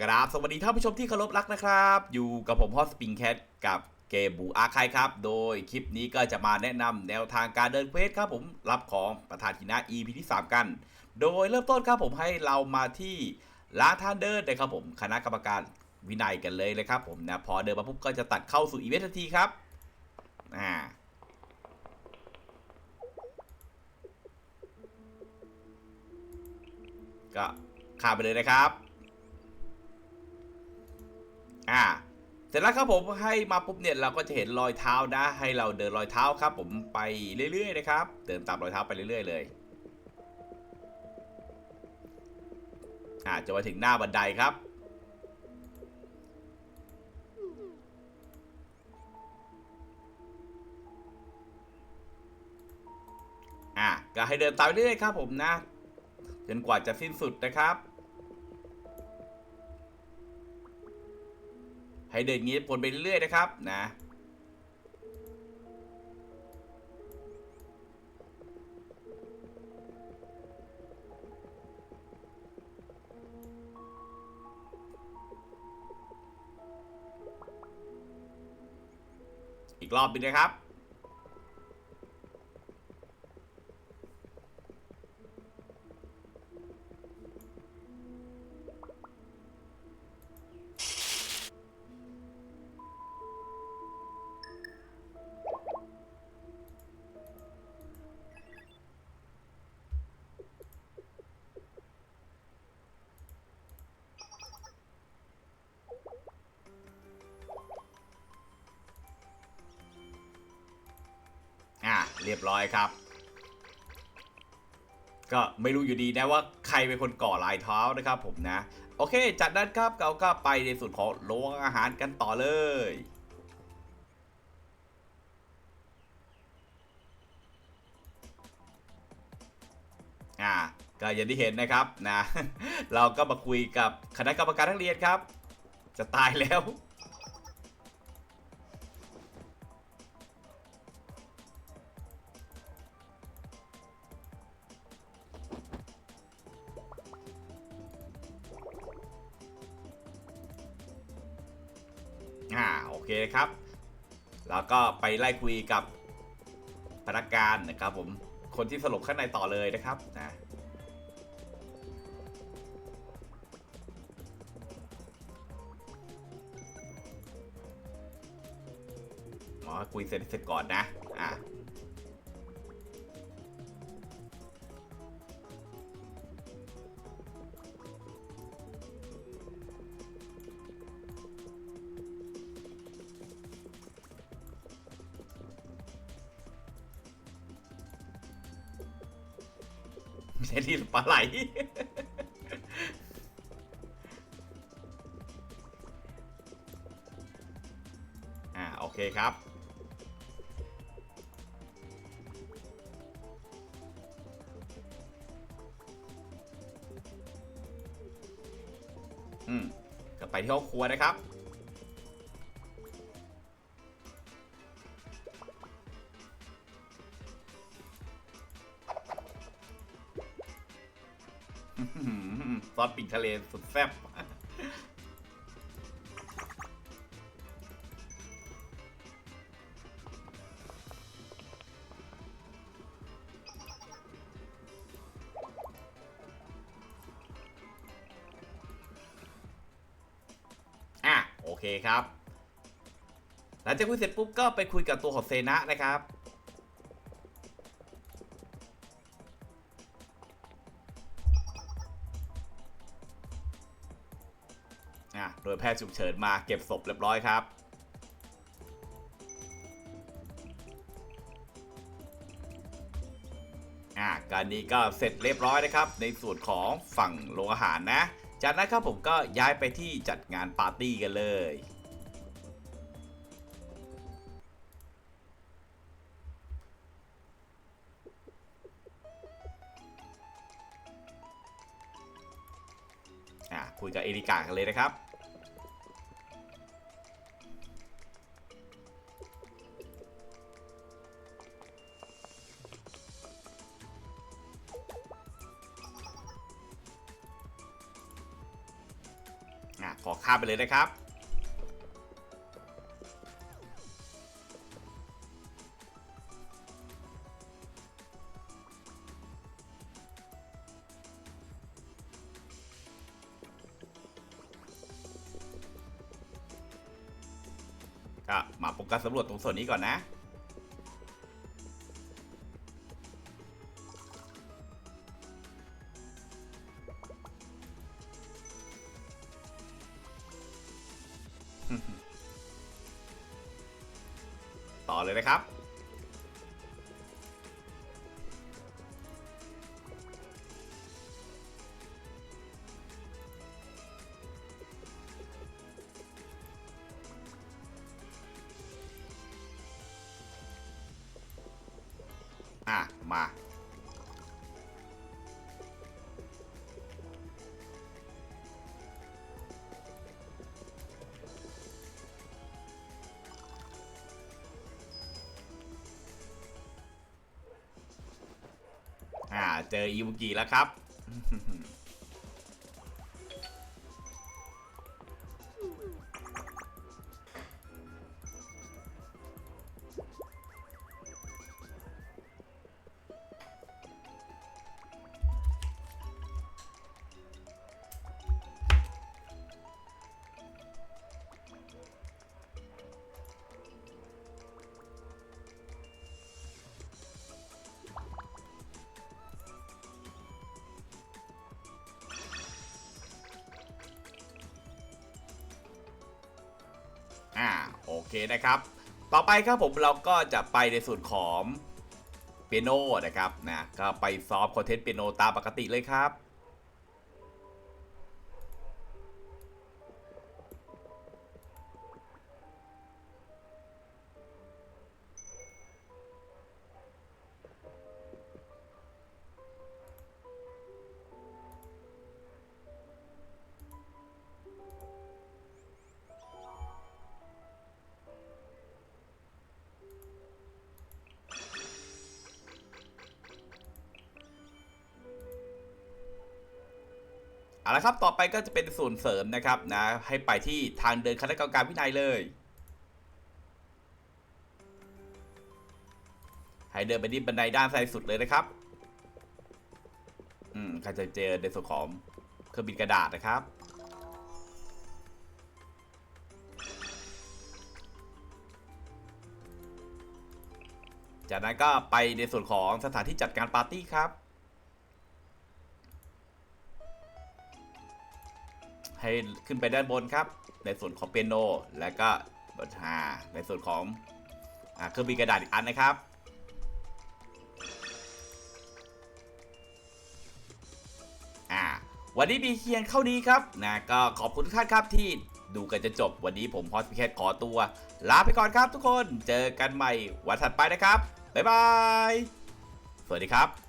กราบสวัสดีท่านผู้ชมที่เคารพรักนะครับ อยู่กับผมฮอสปิงแคทกับเกมบูอาคายครับ โดยคลิปนี้ก็จะมาแนะนำแนวทางการเดินเควสครับผมรับของประธานหินะ EP ที่ 3 กัน โดยเริ่มต้นครับผมให้เรามาที่ร้านท่านเดินนะครับผมคณะกรรมการวินัยกันเลยเลยครับผมนะพอเดินมาปุ๊บก็จะตัดเข้าสู่อีเวนต์ทันทีครับอ่าก็ข้ามไปเลยนะครับ อ่าเสร็จแล้วครับผมให้มาปุ๊บเนี่ยเราก็จะเห็นรอยเท้านะ ให้เราเดินรอยเท้าครับ ผมไปเรื่อยๆนะครับ เดินตามรอยเท้าไปเรื่อยๆเลยอ่าจะมาถึงหน้าบันไดครับ อะก็ให้เดินตามเรื่อยๆครับ ผมนะจนกว่าจะสิ้นสุดนะครับ ให้เดินงี้วนไปเรื่อยๆนะครับนะอีกรอบหนึงนะครับ เรียบร้อยครับ ก็ไม่รู้อยู่ดีนะว่าใครเป็นคนก่อลายเท้านะครับผมนะ โอเค จากนั้นครับเราก็ไปในส่วนของโรงอาหารกันต่อเลยอ่าก็อย่างที่เห็นนะครับนะ เราก็มาคุยกับคณะกรรมการนักเรียนครับ จะตายแล้ว อ่าโอเคครับ แล้วก็ไปไล่คุยกับพนักงานนะครับผมคนที่สลบข้างในต่อเลยนะครับนะหมอคุยเสร็จเสร็จก่อนนะ อะ ไม่ใช่ที่ปลาไหล อ่า โอเคครับ อืมก็ไปที่ห้องครัวนะครับ ซอสปิ่งทะเลสุดแซ่บอะโอเคครับ หลังจากคุยเสร็จปุ๊บก็ไปคุยกับตัวของเซนะนะครับ อะโดยแพทย์ฉุกเฉินมาเก็บศพเรียบร้อยครับ อะการนี้ก็เสร็จเรียบร้อยนะครับ ในส่วนของฝั่งโรงอาหารนะ จากนั้นครับผมก็ย้ายไปที่จัดงานปาร์ตี้กันเลยคุยกับเอริกากันเลยนะครับ ข้ามไปเลยนะครับ ก็มาโฟกัสสำรวจตรงส่วนนี้ก่อนนะ ต่อเลยนะครับ อะ มา เจออีวุกิแล้วครับ เคนะครับ ต่อไปครับผมเราก็จะไปในส่วนของเปียโนนะครับนะก็ไปซ้อมคอนเทนต์เปียโนตามปกติเลยครับ เอาละครับ ต่อไปก็จะเป็นส่วนเสริมนะครับนะให้ไปที่ทางเดินคณะกรรมการวินัยเลย ให้เดินไปที่บันไดด้านซ้ายสุดเลยนะครับ อืมก็จะเจอในส่วนของเครื่องบินกระดาษนะครับ จากนั้นก็ไปในส่วนของสถานที่จัดการปาร์ตี้ครับ ให้ขึ้นไปด้านบนครับ ในส่วนของเปียโน และก็บนหาในส่วนของอาเครื่องบินกระดาษอีกอันนะครับอ่าวันนี้มีเพียงเท่านี้ครับนะก็ขอบคุณทุกท่านครับที่ดูกันจนจบวันนี้ผมพอสพิเคทขอตัว ลาไปก่อนครับทุกคนเจอกันใหม่วันถัดไปนะครับ บ๊ายบาย สวัสดีครับ